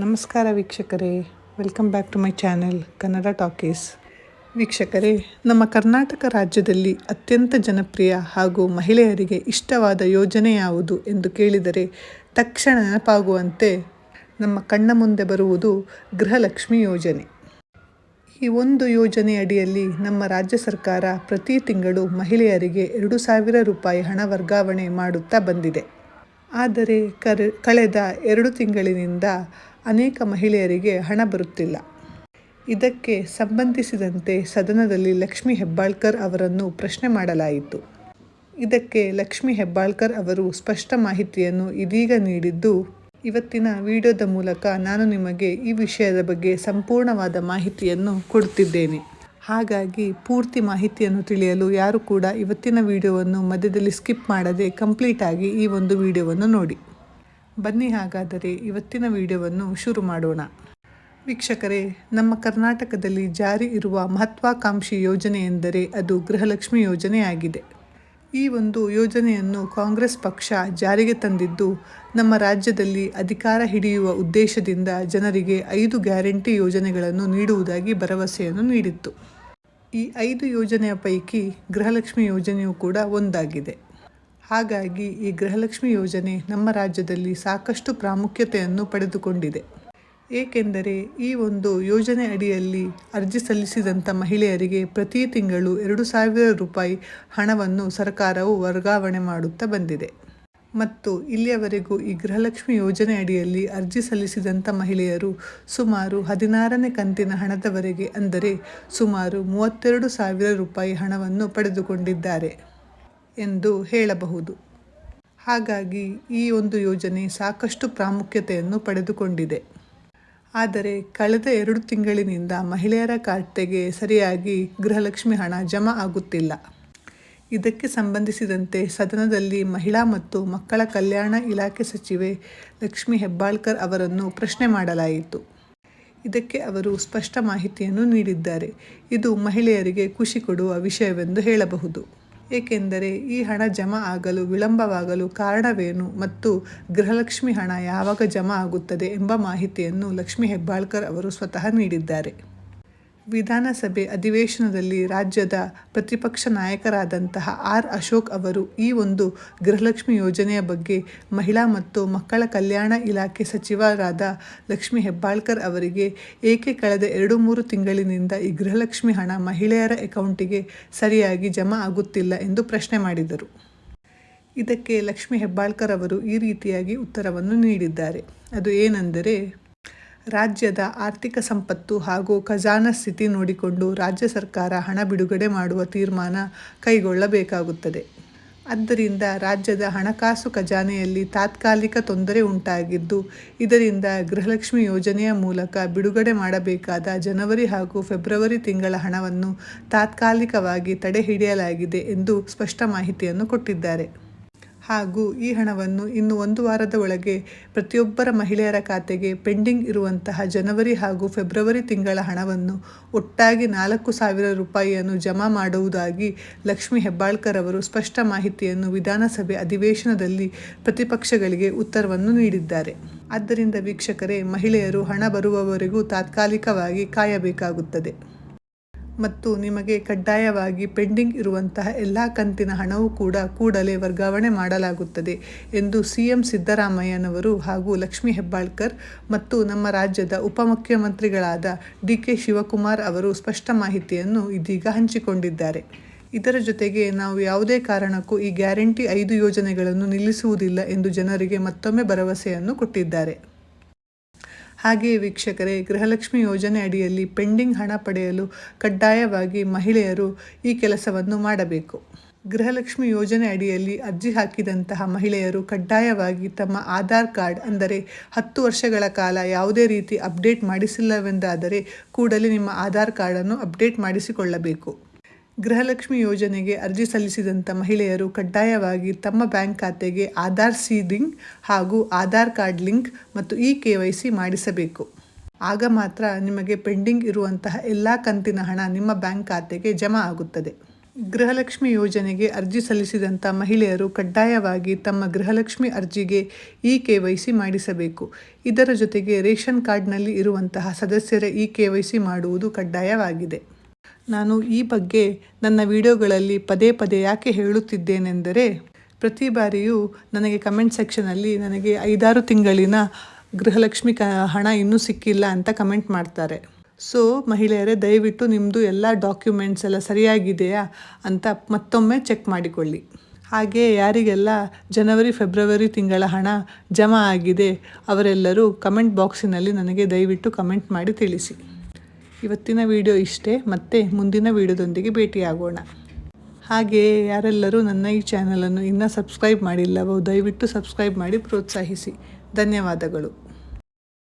ನಮಸ್ಕಾರ ವೀಕ್ಷಕರೇ. Welcome back to my channel Kannada talkies ವೀಕ್ಷಕರೇ, ನಮ್ಮ ಕರ್ನಾಟಕ ರಾಜ್ಯದಲ್ಲಿ ಅತ್ಯಂತ ಜನಪ್ರಿಯ ಹಾಗೂ ಮಹಿಳೆಯರಿಗೆ ಇಷ್ಟವಾದ ಯೋಜನೆ ಯಾವುದು ಎಂದು ಕೇಳಿದರೆ ತಕ್ಷಣ ನೆನಪಾಗುವಂತೆ ನಮ್ಮ ಕಣ್ಣ ಮುಂದೆ ಬರುವುದು ಗೃಹಲಕ್ಷ್ಮಿ ಯೋಜನೆ. ಈ ಒಂದು ಯೋಜನೆ ಅಡಿಯಲ್ಲಿ ನಮ್ಮ ರಾಜ್ಯ ಸರ್ಕಾರ ಪ್ರತಿ ತಿಂಗಳು ಮಹಿಳೆಯರಿಗೆ ಎರಡು ಸಾವಿರ ರೂಪಾಯಿ ಹಣ ವರ್ಗಾವಣೆ ಮಾಡುತ್ತಾ ಬಂದಿದೆ. ಆದರೆ ಕರ್, ಕಳೆದ ಎರಡು ತಿಂಗಳಿನಿಂದ ಅನೇಕ ಮಹಿಳೆಯರಿಗೆ ಹಣ ಬರುತ್ತಿಲ್ಲ. ಇದಕ್ಕೆ ಸಂಬಂಧಿಸಿದಂತೆ ಸದನದಲ್ಲಿ ಲಕ್ಷ್ಮಿ ಹೆಬ್ಬಾಳ್ಕರ್ ಅವರನ್ನು ಪ್ರಶ್ನೆ ಮಾಡಲಾಯಿತು. ಇದಕ್ಕೆ ಲಕ್ಷ್ಮಿ ಹೆಬ್ಬಾಳ್ಕರ್ ಅವರು ಸ್ಪಷ್ಟ ಮಾಹಿತಿಯನ್ನು ಇದೀಗ ನೀಡಿದ್ದು, ಇವತ್ತಿನ ವಿಡಿಯೋದ ಮೂಲಕ ನಾನು ನಿಮಗೆ ಈ ವಿಷಯದ ಬಗ್ಗೆ ಸಂಪೂರ್ಣವಾದ ಮಾಹಿತಿಯನ್ನು ಕೊಡುತ್ತಿದ್ದೇನೆ. ಹಾಗಾಗಿ ಪೂರ್ತಿ ಮಾಹಿತಿಯನ್ನು ತಿಳಿಯಲು ಯಾರು ಕೂಡ ಇವತ್ತಿನ ವಿಡಿಯೋವನ್ನು ಮಧ್ಯದಲ್ಲಿ ಸ್ಕಿಪ್ ಮಾಡದೆ ಕಂಪ್ಲೀಟಾಗಿ ಈ ಒಂದು ವಿಡಿಯೋವನ್ನು ನೋಡಿ. ಬನ್ನಿ ಹಾಗಾದರೆ ಇವತ್ತಿನ ವಿಡಿಯೋವನ್ನು ಶುರು ಮಾಡೋಣ. ವೀಕ್ಷಕರೇ, ನಮ್ಮ ಕರ್ನಾಟಕದಲ್ಲಿ ಜಾರಿ ಇರುವ ಮಹತ್ವಾಕಾಂಕ್ಷಿ ಯೋಜನೆ ಎಂದರೆ ಅದು ಗೃಹಲಕ್ಷ್ಮಿ ಯೋಜನೆಯಾಗಿದೆ. ಈ ಒಂದು ಯೋಜನೆಯನ್ನು ಕಾಂಗ್ರೆಸ್ ಪಕ್ಷ ಜಾರಿಗೆ ತಂದಿದ್ದು, ನಮ್ಮ ರಾಜ್ಯದಲ್ಲಿ ಅಧಿಕಾರ ಹಿಡಿಯುವ ಉದ್ದೇಶದಿಂದ ಜನರಿಗೆ ಐದು ಗ್ಯಾರಂಟಿ ಯೋಜನೆಗಳನ್ನು ನೀಡುವುದಾಗಿ ಭರವಸೆಯನ್ನು ನೀಡಿತ್ತು. ಈ ಐದು ಯೋಜನೆಯ ಪೈಕಿ ಗೃಹಲಕ್ಷ್ಮಿ ಯೋಜನೆಯೂ ಕೂಡ ಒಂದಾಗಿದೆ. ಹಾಗಾಗಿ ಈ ಗೃಹಲಕ್ಷ್ಮಿ ಯೋಜನೆ ನಮ್ಮ ರಾಜ್ಯದಲ್ಲಿ ಸಾಕಷ್ಟು ಪ್ರಾಮುಖ್ಯತೆಯನ್ನು ಪಡೆದುಕೊಂಡಿದೆ. ಏಕೆಂದರೆ ಈ ಒಂದು ಯೋಜನೆ ಅಡಿಯಲ್ಲಿ ಅರ್ಜಿ ಸಲ್ಲಿಸಿದಂಥ ಮಹಿಳೆಯರಿಗೆ ಪ್ರತಿ ತಿಂಗಳು ಎರಡು ಸಾವಿರ ರೂಪಾಯಿ ಹಣವನ್ನು ಸರ್ಕಾರವು ವರ್ಗಾವಣೆ ಮಾಡುತ್ತಾ ಬಂದಿದೆ. ಮತ್ತು ಇಲ್ಲಿಯವರೆಗೂ ಈ ಗೃಹಲಕ್ಷ್ಮಿ ಯೋಜನೆ ಅಡಿಯಲ್ಲಿ ಅರ್ಜಿ ಸಲ್ಲಿಸಿದಂಥ ಮಹಿಳೆಯರು ಸುಮಾರು ಹದಿನಾರನೇ ಕಂತಿನ ಹಣದವರೆಗೆ ಅಂದರೆ ಸುಮಾರು ಮೂವತ್ತೆರಡು ಸಾವಿರ ರೂಪಾಯಿ ಹಣವನ್ನು ಪಡೆದುಕೊಂಡಿದ್ದಾರೆ. ಎಂದು ಹೇಳಬಹುದು. ಹಾಗಾಗಿ ಈ ಒಂದು ಯೋಜನೆ ಸಾಕಷ್ಟು ಪ್ರಾಮುಖ್ಯತೆಯನ್ನು ಪಡೆದುಕೊಂಡಿದೆ. ಆದರೆ ಕಳೆದ ಎರಡು ತಿಂಗಳಿನಿಂದ ಮಹಿಳೆಯರ ಖಾತೆಗೆ ಸರಿಯಾಗಿ ಗೃಹಲಕ್ಷ್ಮಿ ಹಣ ಜಮಾ ಆಗುತ್ತಿಲ್ಲ. ಇದಕ್ಕೆ ಸಂಬಂಧಿಸಿದಂತೆ ಸದನದಲ್ಲಿ ಮಹಿಳಾ ಮತ್ತು ಮಕ್ಕಳ ಕಲ್ಯಾಣ ಇಲಾಖೆ ಸಚಿವೆ ಲಕ್ಷ್ಮಿ ಹೆಬ್ಬಾಳ್ಕರ್ ಅವರನ್ನು ಪ್ರಶ್ನೆ ಮಾಡಲಾಯಿತು. ಇದಕ್ಕೆ ಅವರು ಸ್ಪಷ್ಟ ಮಾಹಿತಿಯನ್ನು ನೀಡಿದ್ದಾರೆ. ಇದು ಮಹಿಳೆಯರಿಗೆ ಖುಷಿ ಕೊಡುವ ವಿಷಯವೆಂದು ಹೇಳಬಹುದು. ಏಕೆಂದರೆ ಈ ಹಣ ಜಮಾ ಆಗಲು ವಿಳಂಬವಾಗಲು ಕಾರಣವೇನು ಮತ್ತು ಗೃಹಲಕ್ಷ್ಮಿ ಹಣ ಯಾವಾಗ ಜಮಾ ಆಗುತ್ತದೆ ಎಂಬ ಮಾಹಿತಿಯನ್ನು ಲಕ್ಷ್ಮಿ ಹೆಬ್ಬಾಳ್ಕರ್ ಅವರು ಸ್ವತಃ ನೀಡಿದ್ದಾರೆ. ವಿಧಾನಸಭೆ ಅಧಿವೇಶನದಲ್ಲಿ ರಾಜ್ಯದ ಪ್ರತಿಪಕ್ಷ ನಾಯಕರಾದಂತಹ ಆರ್ ಅಶೋಕ್ ಅವರು ಈ ಒಂದು ಗೃಹಲಕ್ಷ್ಮಿ ಯೋಜನೆಯ ಬಗ್ಗೆ ಮಹಿಳಾ ಮತ್ತು ಮಕ್ಕಳ ಕಲ್ಯಾಣ ಇಲಾಖೆ ಸಚಿವರಾದ ಲಕ್ಷ್ಮಿ ಹೆಬ್ಬಾಳ್ಕರ್ ಅವರಿಗೆ ಏಕೆ ಕಳೆದ ಎರಡು ಮೂರು ತಿಂಗಳಿನಿಂದ ಈ ಗೃಹಲಕ್ಷ್ಮಿ ಹಣ ಮಹಿಳೆಯರ ಅಕೌಂಟಿಗೆ ಸರಿಯಾಗಿ ಜಮಾ ಆಗುತ್ತಿಲ್ಲ ಎಂದು ಪ್ರಶ್ನೆ ಮಾಡಿದರು. ಇದಕ್ಕೆ ಲಕ್ಷ್ಮಿ ಹೆಬ್ಬಾಳ್ಕರ್ ಅವರು ಈ ರೀತಿಯಾಗಿ ಉತ್ತರವನ್ನು ನೀಡಿದ್ದಾರೆ. ಅದು ಏನೆಂದರೆ ರಾಜ್ಯದ ಆರ್ಥಿಕ ಸಂಪತ್ತು ಹಾಗೂ ಖಜಾನಾ ಸ್ಥಿತಿ ನೋಡಿಕೊಂಡು ರಾಜ್ಯ ಸರ್ಕಾರ ಹಣ ಬಿಡುಗಡೆ ಮಾಡುವ ತೀರ್ಮಾನ ಕೈಗೊಳ್ಳಬೇಕಾಗುತ್ತದೆ. ಆದ್ದರಿಂದ ರಾಜ್ಯದ ಹಣಕಾಸು ಖಜಾನೆಯಲ್ಲಿ ತಾತ್ಕಾಲಿಕ ತೊಂದರೆ ಉಂಟಾಗಿದ್ದು, ಇದರಿಂದ ಗೃಹಲಕ್ಷ್ಮಿ ಯೋಜನೆಯ ಮೂಲಕ ಬಿಡುಗಡೆ ಮಾಡಬೇಕಾದ ಜನವರಿ ಹಾಗೂ ಫೆಬ್ರವರಿ ತಿಂಗಳ ಹಣವನ್ನು ತಾತ್ಕಾಲಿಕವಾಗಿ ತಡೆಹಿಡಿಯಲಾಗಿದೆ ಎಂದು ಸ್ಪಷ್ಟ ಮಾಹಿತಿಯನ್ನು ಕೊಟ್ಟಿದ್ದಾರೆ. ಹಾಗೂ ಈ ಹಣವನ್ನು ಇನ್ನು ಒಂದು ವಾರದ ಒಳಗೆ ಪ್ರತಿಯೊಬ್ಬರ ಮಹಿಳೆಯರ ಖಾತೆಗೆ ಪೆಂಡಿಂಗ್ ಇರುವಂತಹ ಜನವರಿ ಹಾಗೂ ಫೆಬ್ರವರಿ ತಿಂಗಳ ಹಣವನ್ನು ಒಟ್ಟಾಗಿ ನಾಲ್ಕು ಸಾವಿರ ರೂಪಾಯಿಯನ್ನು ಜಮಾ ಮಾಡುವುದಾಗಿ ಲಕ್ಷ್ಮಿ ಹೆಬ್ಬಾಳ್ಕರ್ ಅವರು ಸ್ಪಷ್ಟ ಮಾಹಿತಿಯನ್ನು ವಿಧಾನಸಭೆ ಅಧಿವೇಶನದಲ್ಲಿ ಪ್ರತಿಪಕ್ಷಗಳಿಗೆ ಉತ್ತರವನ್ನು ನೀಡಿದ್ದಾರೆ. ಆದ್ದರಿಂದ ವೀಕ್ಷಕರೇ, ಮಹಿಳೆಯರು ಹಣ ಬರುವವರೆಗೂ ತಾತ್ಕಾಲಿಕವಾಗಿ ಕಾಯಬೇಕಾಗುತ್ತದೆ. ಮತ್ತು ನಿಮಗೆ ಕಡ್ಡಾಯವಾಗಿ ಪೆಂಡಿಂಗ್ ಇರುವಂತಹ ಎಲ್ಲ ಕಂತಿನ ಹಣವೂ ಕೂಡ ಕೂಡಲೇ ವರ್ಗಾವಣೆ ಮಾಡಲಾಗುತ್ತದೆ ಎಂದು ಸಿಎಂ ಸಿದ್ದರಾಮಯ್ಯನವರು ಹಾಗೂ ಲಕ್ಷ್ಮಿ ಹೆಬ್ಬಾಳ್ಕರ್ ಮತ್ತು ನಮ್ಮ ರಾಜ್ಯದ ಉಪಮುಖ್ಯಮಂತ್ರಿಗಳಾದ ಡಿ ಕೆ ಶಿವಕುಮಾರ್ ಅವರು ಸ್ಪಷ್ಟ ಮಾಹಿತಿಯನ್ನು ಇದೀಗ ಹಂಚಿಕೊಂಡಿದ್ದಾರೆ. ಇದರ ಜೊತೆಗೆ ನಾವು ಯಾವುದೇ ಕಾರಣಕ್ಕೂ ಈ ಗ್ಯಾರಂಟಿ ಐದು ಯೋಜನೆಗಳನ್ನು ನಿಲ್ಲಿಸುವುದಿಲ್ಲ ಎಂದು ಜನರಿಗೆ ಮತ್ತೊಮ್ಮೆ ಭರವಸೆಯನ್ನು ಕೊಟ್ಟಿದ್ದಾರೆ. ಹಾಗೆಯೇ ವೀಕ್ಷಕರೇ, ಗೃಹಲಕ್ಷ್ಮಿ ಯೋಜನೆ ಅಡಿಯಲ್ಲಿ ಪೆಂಡಿಂಗ್ ಹಣ ಪಡೆಯಲು ಕಡ್ಡಾಯವಾಗಿ ಮಹಿಳೆಯರು ಈ ಕೆಲಸವನ್ನು ಮಾಡಬೇಕು. ಗೃಹಲಕ್ಷ್ಮಿ ಯೋಜನೆ ಅಡಿಯಲ್ಲಿ ಅರ್ಜಿ ಹಾಕಿದಂತಹ ಮಹಿಳೆಯರು ಕಡ್ಡಾಯವಾಗಿ ತಮ್ಮ ಆಧಾರ್ ಕಾರ್ಡ್ ಅಂದರೆ ಹತ್ತು ವರ್ಷಗಳ ಕಾಲ ಯಾವುದೇ ರೀತಿ ಅಪ್ಡೇಟ್ ಮಾಡಿಸಿಲ್ಲವೆಂದಾದರೆ ಕೂಡಲೇ ನಿಮ್ಮ ಆಧಾರ್ ಕಾರ್ಡನ್ನು ಅಪ್ಡೇಟ್ ಮಾಡಿಸಿಕೊಳ್ಳಬೇಕು. ಗೃಹಲಕ್ಷ್ಮಿ ಯೋಜನೆಗೆ ಅರ್ಜಿ ಸಲ್ಲಿಸಿದಂಥ ಮಹಿಳೆಯರು ಕಡ್ಡಾಯವಾಗಿ ತಮ್ಮ ಬ್ಯಾಂಕ್ ಖಾತೆಗೆ ಆಧಾರ್ ಸೀಡಿಂಗ್ ಹಾಗೂ ಆಧಾರ್ ಕಾರ್ಡ್ ಲಿಂಕ್ ಮತ್ತು ಇ ಕೆ ವೈ ಸಿ ಮಾಡಿಸಬೇಕು. ಆಗ ಮಾತ್ರ ನಿಮಗೆ ಪೆಂಡಿಂಗ್ ಇರುವಂತಹ ಎಲ್ಲ ಕಂತಿನ ಹಣ ನಿಮ್ಮ ಬ್ಯಾಂಕ್ ಖಾತೆಗೆ ಜಮಾ ಆಗುತ್ತದೆ. ಗೃಹಲಕ್ಷ್ಮಿ ಯೋಜನೆಗೆ ಅರ್ಜಿ ಸಲ್ಲಿಸಿದಂಥ ಮಹಿಳೆಯರು ಕಡ್ಡಾಯವಾಗಿ ತಮ್ಮ ಗೃಹಲಕ್ಷ್ಮಿ ಅರ್ಜಿಗೆ ಇ ಕೆ ವೈ ಸಿ ಮಾಡಿಸಬೇಕು. ಇದರ ಜೊತೆಗೆ ರೇಷನ್ ಕಾರ್ಡ್ನಲ್ಲಿ ಇರುವಂತಹ ಸದಸ್ಯರ ಇ ಕೆ ವೈ ಸಿ ಮಾಡುವುದು ಕಡ್ಡಾಯವಾಗಿದೆ. ನಾನು ಈ ಬಗ್ಗೆ ನನ್ನ ವಿಡಿಯೋಗಳಲ್ಲಿ ಪದೇ ಪದೇ ಯಾಕೆ ಹೇಳುತ್ತಿದ್ದೇನೆಂದರೆ, ಪ್ರತಿ ಬಾರಿಯೂ ನನಗೆ ಕಮೆಂಟ್ ಸೆಕ್ಷನಲ್ಲಿ ನನಗೆ ಐದಾರು ತಿಂಗಳಿನ ಗೃಹಲಕ್ಷ್ಮಿ ಕ, ಹಣ ಇನ್ನೂ ಸಿಕ್ಕಿಲ್ಲ ಅಂತ ಕಮೆಂಟ್ ಮಾಡ್ತಾರೆ. ಸೊ, ಮಹಿಳೆಯರೇ, ದಯವಿಟ್ಟು ನಿಮ್ಮದು ಎಲ್ಲ ಡಾಕ್ಯುಮೆಂಟ್ಸ್ ಎಲ್ಲ ಸರಿಯಾಗಿದೆಯಾ ಅಂತ ಮತ್ತೊಮ್ಮೆ ಚೆಕ್ ಮಾಡಿಕೊಳ್ಳಿ. ಹಾಗೆ ಯಾರಿಗೆಲ್ಲ ಜನವರಿ, ಫೆಬ್ರವರಿ ತಿಂಗಳ ಹಣ ಜಮಾ ಆಗಿದೆ, ಅವರೆಲ್ಲರೂ ಕಮೆಂಟ್ ಬಾಕ್ಸಿನಲ್ಲಿ ನನಗೆ ದಯವಿಟ್ಟು ಕಮೆಂಟ್ ಮಾಡಿ ತಿಳಿಸಿ. ಇವತ್ತಿನ ವಿಡಿಯೋ ಇಷ್ಟೇ, ಮತ್ತೆ ಮುಂದಿನ ವಿಡಿಯೋದೊಂದಿಗೆ ಭೇಟಿಯಾಗೋಣ. ಹಾಗೆಯೇ ಯಾರೆಲ್ಲರೂ ನನ್ನ ಈ ಚಾನಲನ್ನು ಇನ್ನೂ ಸಬ್ಸ್ಕ್ರೈಬ್ ಮಾಡಿಲ್ಲವೋ ದಯವಿಟ್ಟು ಸಬ್ಸ್ಕ್ರೈಬ್ ಮಾಡಿ, ಪ್ರೋತ್ಸಾಹಿಸಿ. ಧನ್ಯವಾದಗಳು.